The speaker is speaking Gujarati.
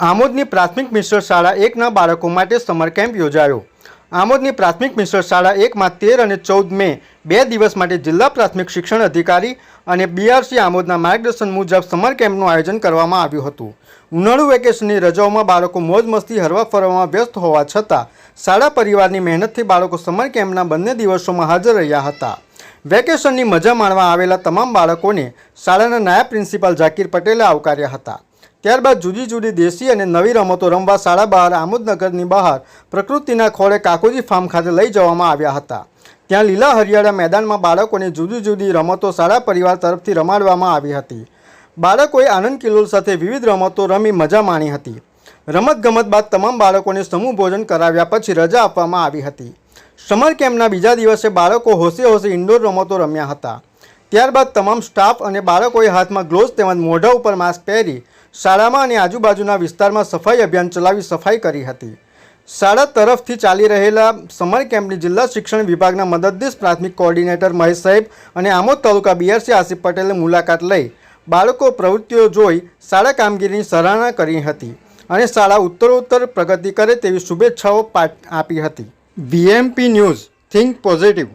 આમોદની પ્રાથમિક મિશ્ર શાળા એકના બાળકો માટે સમર કેમ્પ યોજાયો. આમોદની પ્રાથમિક મિશ્ર શાળા એકમાં તેર અને ચૌદ મે બે દિવસ માટે જિલ્લા પ્રાથમિક શિક્ષણ અધિકારી અને બીઆરસી આમોદના માર્ગદર્શન મુજબ સમર કેમ્પનું આયોજન કરવામાં આવ્યું હતું. ઉનાળુ વેકેશનની રજાઓમાં બાળકો મોજ મસ્તી, હરવા ફરવામાં વ્યસ્ત હોવા છતાં શાળા પરિવારની મહેનતથી બાળકો સમર કેમ્પના બંને દિવસોમાં હાજર રહ્યા હતા. વેકેશનની મજા માણવા આવેલા તમામ બાળકોને શાળાના નાયબ પ્રિન્સિપાલ ઝાકીર પટેલે આવકાર્યા હતા. ત્યારબાદ જુદી જુદી દેશી અને નવી રમતો રમવા શાળા બહાર, આમોદનગરની બહાર, પ્રકૃતિના ખોળે કાકોજી ફાર્મ ખાતે લઈ જવામાં આવ્યા હતા. ત્યાં લીલા હરિયાળા મેદાનમાં બાળકોને જુદી જુદી રમતો શાળા પરિવાર તરફથી રમાડવામાં આવી હતી. બાળકોએ આનંદ કિલોલ સાથે વિવિધ રમતો રમી મજા માણી હતી. રમતગમત બાદ તમામ બાળકોને સમૂહ ભોજન કરાવ્યા પછી રજા આપવામાં આવી હતી. સમર કેમ્પના બીજા દિવસે બાળકો હોશે હોશે ઇન્ડોર રમતો રમ્યા હતા. ત્યારબાદ તમામ સ્ટાફ અને બાળકોએ હાથમાં ગ્લોવ્સ તેમજ મોઢા ઉપર માસ્ક પહેરી શાળામાં અને આજુબાજુના વિસ્તારમાં સફાઈ અભિયાન ચલાવી સફાઈ કરી હતી. શાળા તરફથી ચાલી રહેલા સમર કેમ્પની જિલ્લા શિક્ષણ વિભાગના મદદનીશ પ્રાથમિક કોઓર્ડિનેટર મહેશ સાહેબ અને આમોદ તાલુકા બીઆરસી આસિફ પટેલે મુલાકાત લઈ બાળકો પ્રવૃત્તિઓ જોઈ શાળા કામગીરીની સરાહના કરી હતી અને શાળા ઉત્તરોત્તર પ્રગતિ કરે તેવી શુભેચ્છાઓ આપી હતી. VMP news, think positive.